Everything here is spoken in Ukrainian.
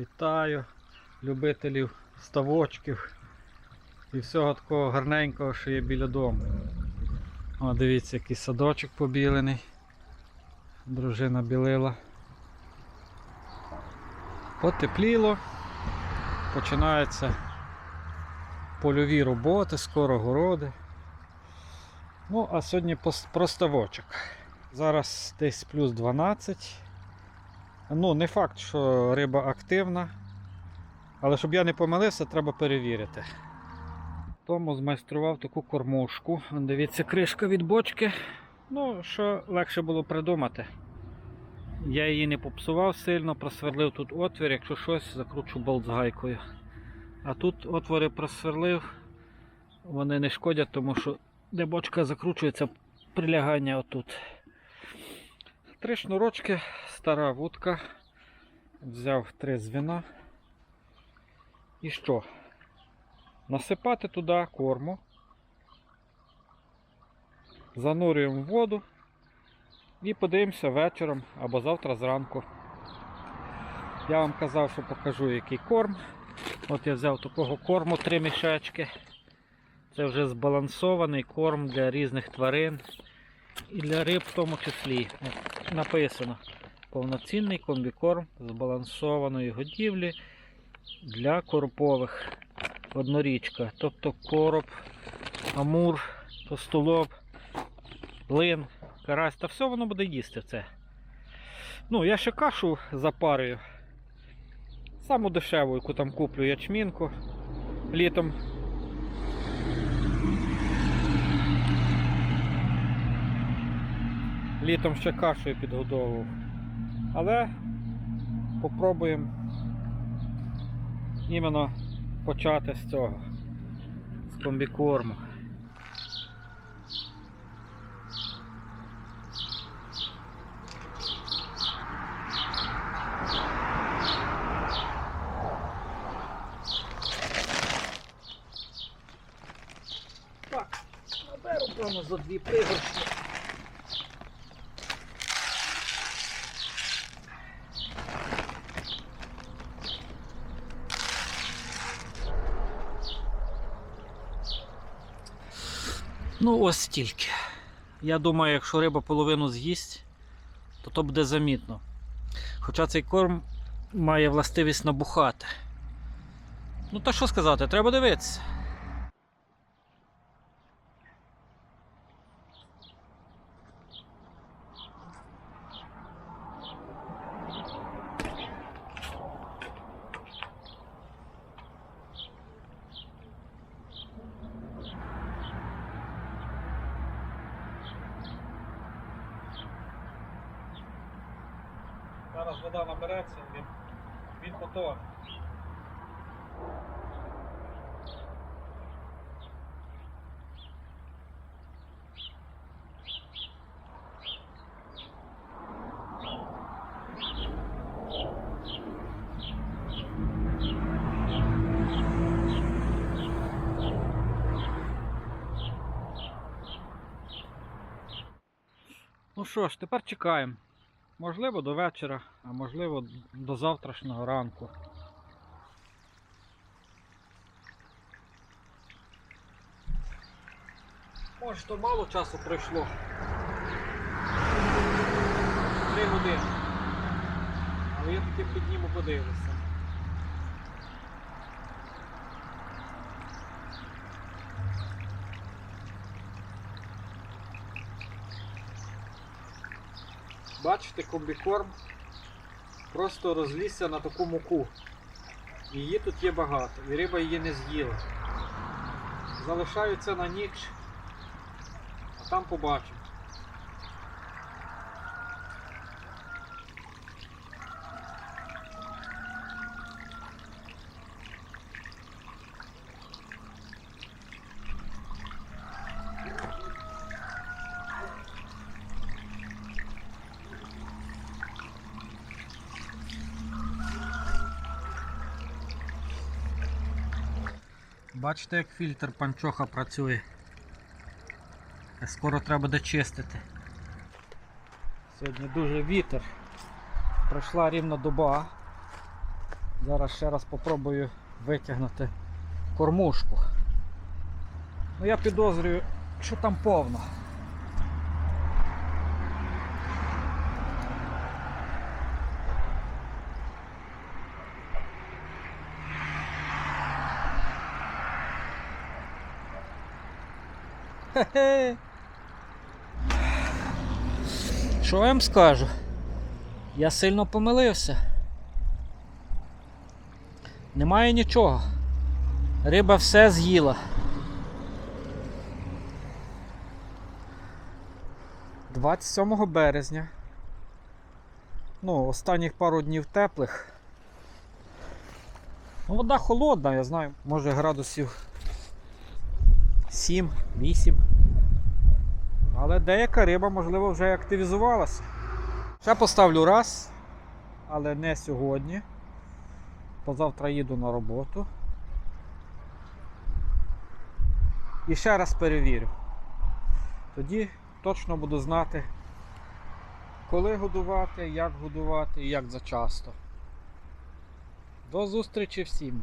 Вітаю любителів ставочків і всього такого гарненького, що є біля дому. О, дивіться, який садочок побілений. Дружина білила. Потепліло. Починаються польові роботи, скоро городи. Ну, а сьогодні про ставочок. Зараз десь плюс 12. Ну, не факт, що риба активна. Але щоб я не помилився, треба перевірити. Тому змайстрував таку кормушку. Дивіться, кришка від бочки. Ну, що легше було придумати. Я її не попсував сильно, просверлив тут отвір, якщо щось, закручу болт з гайкою. А тут отвори просверлив, вони не шкодять, тому що де бочка закручується, прилягання отут. Три шнурочки, стара вудка. Взяв три звіна. І що? Насипати туди корму. Занурюємо в воду і подивимося вечором або завтра зранку. Я вам казав, що покажу який корм. От я взяв такого корму три мішечки. Це вже збалансований корм для різних тварин і для риб в тому числі. Написано повноцінний комбікорм збалансованої годівлі для коропових однорічка. Тобто короб, амур, тостолоб, лин, карась, та все воно буде їсти це. Ну, я ще кашу запарюю. Саму дешеву, яку там куплю ячмінку літом. Літом ще кашею підгодовував. Але попробуємо іменно почати з цього, з комбікорму. Так, наберу за дві пригоршні. Ну, ось стільки. Я думаю, якщо риба половину з'їсть, то то буде замітно. Хоча цей корм має властивість набухати. Ну, та що сказати, треба дивитися. Зараз вода набереться, він, він потоне. Ну що ж, тепер чекаємо. Можливо, до вечора, а можливо до завтрашнього ранку. Може, то мало часу пройшло. Три години. Але я таки підніму подивлюся. Бачите, комбікорм просто розлізся на таку муку. Її тут є багато, і риба її не з'їла. Залишаю це на ніч, а там побачимо. Бачите, як фільтр панчоха працює. Скоро треба дочистити. Сьогодні дуже вітер. Пройшла рівно доба. Зараз ще раз попробую витягнути кормушку. Ну я підозрюю, що там повно. Що я вам скажу? Я сильно помилився. Немає нічого. Риба все з'їла. Двадцять сьомого березня. Ну, останніх пару днів теплих. Ну, вода холодна, я знаю, може градусів 7-8. Але деяка риба, можливо, вже активізувалася. Ще поставлю раз, але не сьогодні. Позавтра їду на роботу. І ще раз перевірю. Тоді точно буду знати, коли годувати, як годувати і як зачасто. До зустрічі всім!